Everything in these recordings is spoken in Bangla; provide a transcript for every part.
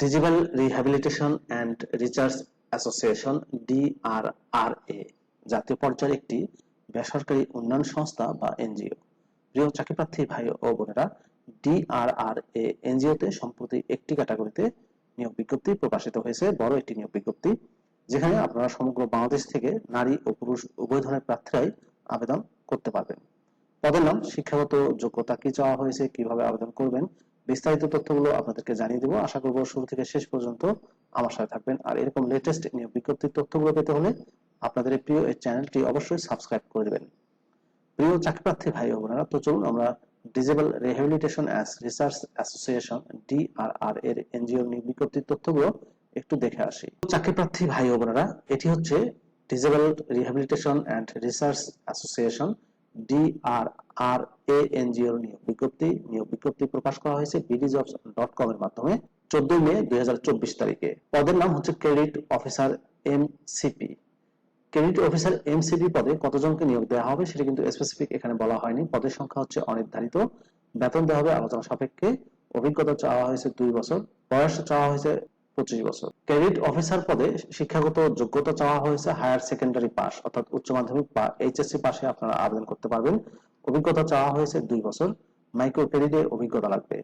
Digital rehabilitation and research association DRRA জাতীয় পর্যায়ের একটি বেসরকারি উন্নয়ন সংস্থা বা এনজিও। প্রিয় চাকরিপ্রার্থী ভাই ও বোনেরা ডিআরআরএ এনজিওতে সম্প্রতি একটি ক্যাটাগরিতে নিয়োগ বিজ্ঞপ্তি প্রকাশিত হয়েছে, বড় একটি নিয়োগ বিজ্ঞপ্তি, যেখানে আপনারা সমগ্র বাংলাদেশ থেকে নারী ও পুরুষ উভয় ধরনের প্রার্থীরাই আবেদন করতে পারবেন। পদের নাম, শিক্ষাগত যোগ্যতা কি চাওয়া হয়েছে, কীভাবে আবেদন করবেন বিস্তারিত তথ্যগুলো আপনাদেরকে জানিয়ে দেবো। আশা করব শুরু থেকে শেষ পর্যন্ত আমার সাথে থাকবেন। আর এরকম লেটেস্ট নিয়োগ বিজ্ঞপ্তির তথ্যগুলো পেতে হলে আপনাদের প্রিয় এই চ্যানেলটি অবশ্যই সাবস্ক্রাইব করে দেবেন। প্রিয় চাকরিপ্রার্থী ভাই বোনেরা, তো চলুন আমরা disable rehabilitation as research association DRR এর এনজিও নিয়োগ বিজ্ঞপ্তির তথ্যগুলো একটু দেখে আসি। চাকরিপ্রার্থী ভাই বোনেরা, এটি হচ্ছে disable rehabilitation and research association DRR A এনজিওর নিয়োগ বিজ্ঞপ্তি নিয়োগ বিজ্ঞপ্তি প্রকাশ করা হয়েছে বিডিজবস ডট কম এর মাধ্যমে চোদ্দই মে দুই তারিখে। পদের নাম হচ্ছে credit officer MCP credit officer MCP পদে কতজনকে নিয়োগ দেওয়া হবে সেটা কিন্তু স্পেসিফিক এখানে বলা হয়নি। পদের সংখ্যা হচ্ছে অনির্ধারিত। বেতন দেওয়া হবে আলোচনা সাপেক্ষে। অভিজ্ঞতা চাওয়া হয়েছে দুই বছর। বয়স চাওয়া হয়েছে পঁচিশ বছর। ক্রেডিট অফিসার পদে শিক্ষাগত যোগ্যতা চাওয়া হয়েছে হায়ার সেকেন্ডারি পাস, অর্থাৎ উচ্চ মাধ্যমিক বা এইচএসসি পাশে আপনারা আবেদন করতে পারবেন। অভিজ্ঞতা চাওয়া হয়েছে দুই বছর, মাইক্রো ক্রেডিটের অভিজ্ঞতা লাগবে।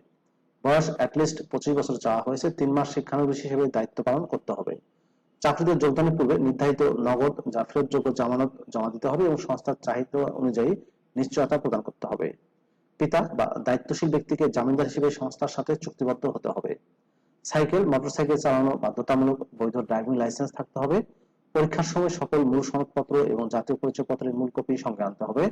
বয়স অ্যাটলিস্ট পঁচিশ বছর চাওয়া হয়েছে, তিন মাস শিক্ষানবিশ হিসেবে দায়িত্ব পালন করতে হবে। চাকরিতে যোগদানের পূর্বে নির্ধারিত নগদ যা ফেরতযোগ্য জামানত জমা দিতে হবে এবং সংস্থার চাহিদা অনুযায়ী নিশ্চয়তা প্রদান করতে হবে। পিতা বা দায়িত্বশীল ব্যক্তিকে জামিনদার হিসেবে সংস্থার সাথে চুক্তিবদ্ধ হতে হবে। সাইকেল, মোটরসাইকেল চালানো বাধ্যতামূলক বৈধ ড্রাইভিং লাইসেন্স থাকতে হবে। পরীক্ষার সময় সকল মূল সনদপত্র এবং জাতীয় পরিচয়পত্রের মূল কপি সঙ্গে আনতে হবে।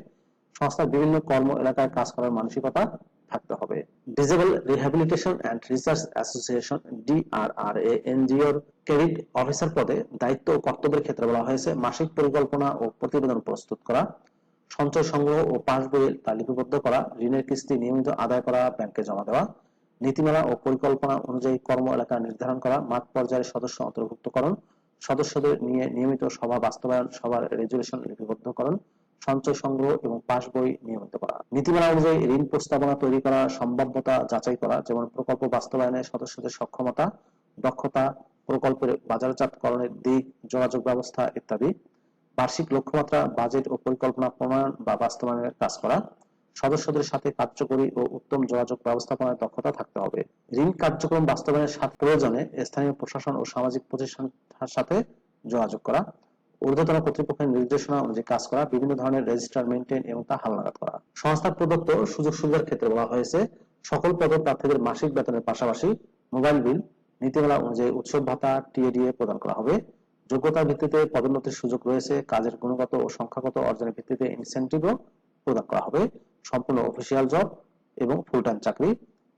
সংস্থার বিভিন্ন কর্ম এলাকায় কাজ করার মানসিকতা থাকতে হবে। Disable rehabilitation and research association DRRA এনজিওর ক্রেডিট অফিসার পদে দায়িত্ব ও কর্তব্যের ক্ষেত্রে বলা হয়েছে, মাসিক পরিকল্পনা ও প্রতিবেদন প্রস্তুত করা, সঞ্চয় সংগ্রহ ও পাস বইয়ে তা লিপিবদ্ধ করা, ঋণের কিস্তি নিয়মিত আদায় করা, ব্যাংকে জমা দেওয়া নীতিমালা ও পরিকল্পনা অনুযায়ী কর্ম এলাকা নির্ধারণ করা, মাঠ পর্যায়ের সদস্য অন্তর্ভুক্তকরণ, সদস্যদের নিয়ে নিয়মিত সভা বাস্তবায়ন, সভার রেজুলেশন লিপিবদ্ধকরণ, সঞ্চয় সংগ্রহ এবং পাস বই নিয়মিত করা। নীতিমালা অনুযায়ী ঋণ প্রস্তাবনা তৈরি করা, সম্ভাব্যতা যাচাই করা, যেমন প্রকল্প বাস্তবায়নে সদস্যদের সক্ষমতা, দক্ষতা, প্রকল্পের বাজারজাতকরণের দিক, যোগাযোগ ব্যবস্থা ইত্যাদি। বার্ষিক লক্ষ্যমাত্রা, বাজেট ও পরিকল্পনা প্রণয়ন বা বাস্তবায়নের কাজ করা। সদস্যদের সাথে কার্যকরী ও উত্তম যোগাযোগ ব্যবস্থাপনার দক্ষতা থাকতে হবে। ঋণ কার্যক্রম বাস্তবায়নের সাথে প্রয়োজনে স্থানীয় প্রশাসন ও সামাজিক প্রতিষ্ঠানের সাথে যোগাযোগ করা, ঊর্ধ্বতন কর্তৃপক্ষের নির্দেশনা অনুযায়ী কাজ করা, বিভিন্ন ধরনের রেজিস্টার মেনটেন এবং তা হালনাগাদ করা। সংস্থার প্রদত্ত সুযোগ সুবিধার ক্ষেত্রে বলা হয়েছে, সকল পদপ্রার্থীদের মাসিক বেতনের পাশাপাশি মোবাইল বিল, নীতিমালা অনুযায়ী উৎসব ভাতা, টিএডিএ প্রদান করা হবে। যোগ্যতার ভিত্তিতে পদোন্নতির সুযোগ রয়েছে, কাজের গুণগত ও সংখ্যাগত অর্জনের ভিত্তিতে ইনসেন্টিভও প্রদান করা হবে। সম্পূর্ণ অফিসিয়াল জব এবং ফুল টাইম চাকরি।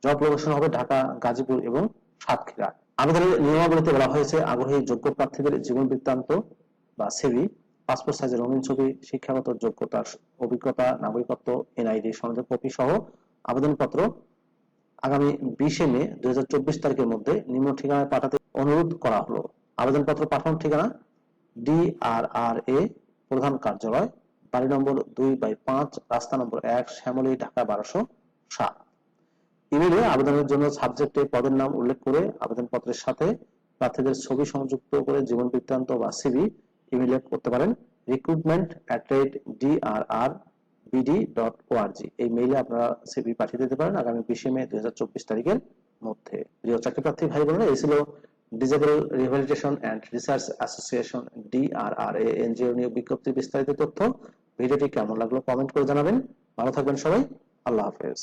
জব লোকেশন হবে ঢাকা, গাজীপুর এবং সাতক্ষীরা। আবেদনের নিয়মাবলীতে বলা হয়েছে, আগ্রহী যোগ্য প্রার্থীদের জীবন বৃত্তান্ত বা সিভি পাসপোর্ট সাইজের রঙিন ছবি, শিক্ষাগত যোগ্যতা অভিজ্ঞতা, নাগরিকত্ব এনআইডি সনদের কপি সহ আবেদনপত্র আগামী বিশে মে দুই হাজার চব্বিশ তারিখের মধ্যে নিম্ন ঠিকানায় পাঠাতে অনুরোধ করা হলো। আবেদনপত্র পাঠানোর ঠিকানা ডিআরআরএ প্রধান কার্যালয় বাড়ি নম্বর দুই বাই পাঁচ, রাস্তা নম্বর এক, শ্যামলী, ঢাকা বারোশো সাত। ইমেলে আবেদনের জন্য সাবজেক্টে পদের নাম উল্লেখ করে আবেদনপত্রের সাথে প্রার্থীদের ছবি সংযুক্ত করে জীবন বৃত্তান্ত বা সিভি ইমেলে করতে পারেন। Recruitment at rate DRR BD dot ORG এই মেইলে আপনারা সিভি পাঠিয়ে দিতে পারেন আগামী বিশে মে দুই হাজার চব্বিশ তারিখের মধ্যে। প্রিয় চাকরি প্রার্থী ভাই বোনেরা এই ছিল disable rehabilitation and research association DRRA NGO নিয়ে বিজ্ঞপ্তি বিস্তারিত তথ্য, ভিডিওটি কেমন লাগল কমেন্ট করে জানাবেন। ভালো থাকবেন সবাই, আল্লাহ হাফেজ।